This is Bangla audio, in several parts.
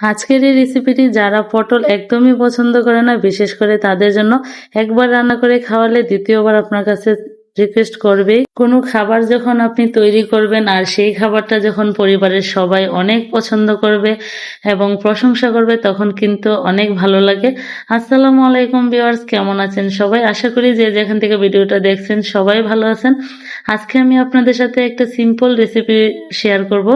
আজকের এই রেসিপিটি যারা পটল একদমই পছন্দ করে না, বিশেষ করে তাদের জন্য একবার রান্না করে খাওয়ালে দ্বিতীয়বার আপনার কাছে রিকোয়েস্ট করবে। কোনো খাবার যখন আপনি তৈরি করবেন আর সেই খাবারটা যখন পরিবারের সবাই অনেক পছন্দ করবে এবং প্রশংসা করবে, তখন কিন্তু অনেক ভালো লাগে। আসসালামু আলাইকুম ভিউয়ার্স কেমন আছেন সবাই? আশা করি যে যেখান থেকে ভিডিওটা দেখছেন সবাই ভালো আছেন। আজকে আমি আপনাদের সাথে একটা সিম্পল রেসিপি শেয়ার করব।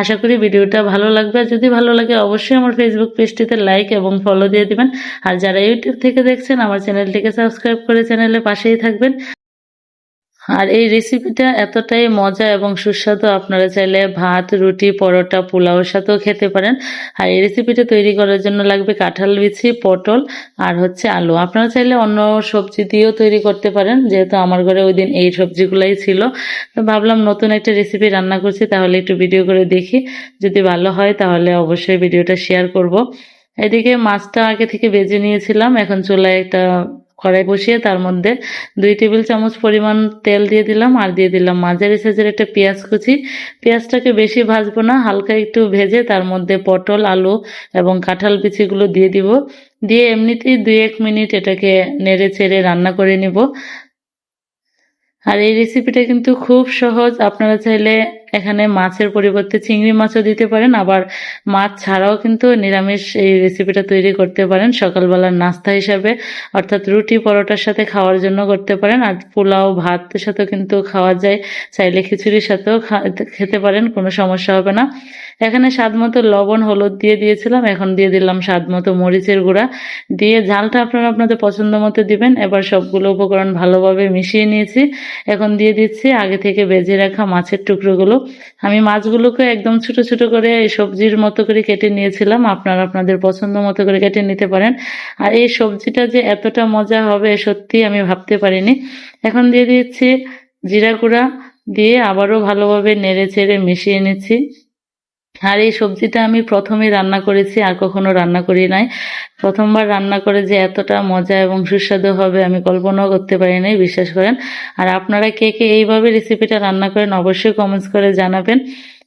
আশা করি ভিডিওটা ভালো লাগবে। আর যদি ভালো লাগে, অবশ্যই আমার ফেসবুক পেজটিতে লাইক এবং ফলো দিয়ে দিবেন। আর যারা ইউটিউব থেকে দেখছেন, আমার চ্যানেলটিকে সাবস্ক্রাইব করে চ্যানেলের পাশেই থাকবেন। আর এই রেসিপিটা এতটাই মজা এবং সুস্বাদু, আপনারা চাইলে ভাত, রুটি, পরোটা পোলাওর সাথেও খেতে পারেন। আর এই রেসিপিটা তৈরি করার জন্য লাগবে কাঁঠাল বিচি, পটল আর হচ্ছে আলু। আপনারা চাইলে অন্য সবজি দিয়েও তৈরি করতে পারেন, যেহেতু আমার ঘরে ওই দিন এই সবজিগুলাই ছিল। তো ভাবলাম নতুন একটা রেসিপি রান্না করছি, তাহলে একটু ভিডিও করে দেখি। যদি ভালো হয়, তাহলে অবশ্যই ভিডিওটা শেয়ার করব। এদিকে মাছটা আগে থেকে বেজে নিয়েছিলাম, এখন চুলায় একটা কড়াই বসিয়ে তার মধ্যে দুই টেবিল চামচ পরিমাণ তেল দিয়ে দিলাম আর দিয়ে দিলাম মাঝারি সাইজের একটা পেঁয়াজ কুচি। পেঁয়াজটাকে বেশি ভাজবো না, হালকা একটু ভেজে তার মধ্যে পটল, আলু এবং কাঁঠাল বিচিগুলো দিয়ে দিব। দিয়ে এমনিতেই দুই এক মিনিট এটাকে নেড়ে চেড়ে রান্না করে নিব। আর এই রেসিপিটা কিন্তু খুব সহজ, আপনারা চাইলে এখানে মাছের পরিবর্তে চিংড়ি মাছও দিতে পারেন, আবার মাছ ছাড়াও কিন্তু নিরামিষ এই রেসিপিটা তৈরি করতে পারেন, সকালবেলার নাস্তা হিসাবে, অর্থাৎ রুটি পরোটার সাথে খাওয়ার জন্য করতে পারেন, আর পোলাও ভাতের সাথেও কিন্তু খাওয়া যায়, চাইলে খিচুড়ির সাথেও খেতে পারেন, কোনো সমস্যা হবে না। এখানে স্বাদ মতো লবণ, হলুদ দিয়ে দিয়েছিলাম, এখন দিয়ে দিলাম স্বাদ মতো মরিচের গুঁড়া। দিয়ে ঝালটা আপনারা আপনাদের পছন্দ মতো দিবেন, এবার সবগুলো উপকরণ ভালোভাবে মিশিয়ে নিয়েছি। এখন দিয়ে দিচ্ছি আগে থেকে বেজে রাখা মাছের টুকরোগুলো। আমি মাছগুলোকে একদম ছোট ছোট করে সবজির মতো করে কেটে নিয়েছিলাম। আপনারা আপনাদের পছন্দ মতো করে কেটে নিতে পারেন। আর এই সবজিটা যে এতটা মজা হবে সত্যি আমি ভাবতে পারিনি। এখন দিয়ে দিচ্ছি জিরা গুঁড়া দিয়ে আবারও ভালোভাবে নেড়ে চেড়ে মিশিয়ে নিচ্ছি। আর এই সবজিটা আমি প্রথমে রান্না করেছি, আর কখনো রান্না করি নাই। প্রথমবার রান্না করে যে এতটা মজা এবং সুস্বাদু হবে আমি কল্পনাও করতে পারি নাই, বিশ্বাস করেন। আর আপনারা কে কে এইভাবে রেসিপিটা রান্না করেন অবশ্যই কমেন্টস করে জানাবেন।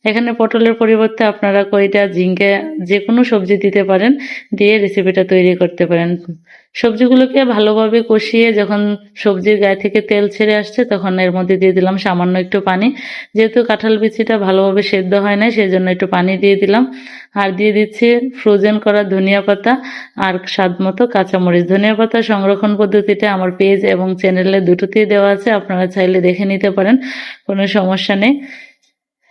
এখানে পটলের পরিবর্তে আপনারা কইটা ঝিঙ্গে যে কোনো সবজি দিতে পারেন, দিয়ে রেসিপিটা তৈরি করতে পারেন। সবজিগুলোকে ভালোভাবে কষিয়ে যখন সবজির গায়ে থেকে তেল ছেড়ে আসছে, তখন এর মধ্যে দিয়ে দিলাম সামান্য একটু পানি। যেহেতু কাঁঠাল বিচিটা ভালোভাবে সেদ্ধ হয় না সেই জন্য একটু পানি দিয়ে দিলাম। আর দিয়ে দিচ্ছি ফ্রোজেন করা ধনিয়া পাতা আর স্বাদ মতো কাঁচামরিচ। ধনিয়া পাতা সংরক্ষণ পদ্ধতিটা আমার পেজ এবং চ্যানেলে দুটোতেই দেওয়া আছে, আপনারা চাইলে দেখে নিতে পারেন, কোনো সমস্যা নেই।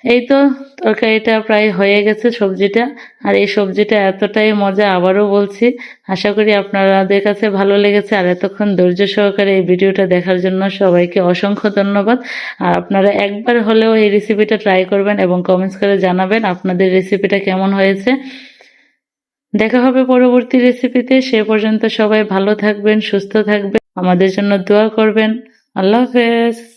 এই তো তরকারিটা প্রায় হয়ে গেছে সবজিটা। আর এই সবজিটা এতটাই মজা আবারও বলছি, আশা করি আপনাদের কাছে ভালো লেগেছে। আর এতক্ষণ ধৈর্য সহকারে এই ভিডিওটা দেখার জন্য সবাইকে অসংখ্য ধন্যবাদ। আর আপনারা একবার হলেও এই রেসিপিটা ট্রাই করবেন এবং কমেন্টস করে জানাবেন আপনাদের রেসিপিটা কেমন হয়েছে। দেখা হবে পরবর্তী রেসিপিতে সে পর্যন্ত সবাই ভালো থাকবেন, সুস্থ থাকবেন, আমাদের জন্য দোয়া করবেন। আল্লাহ হাফেজ।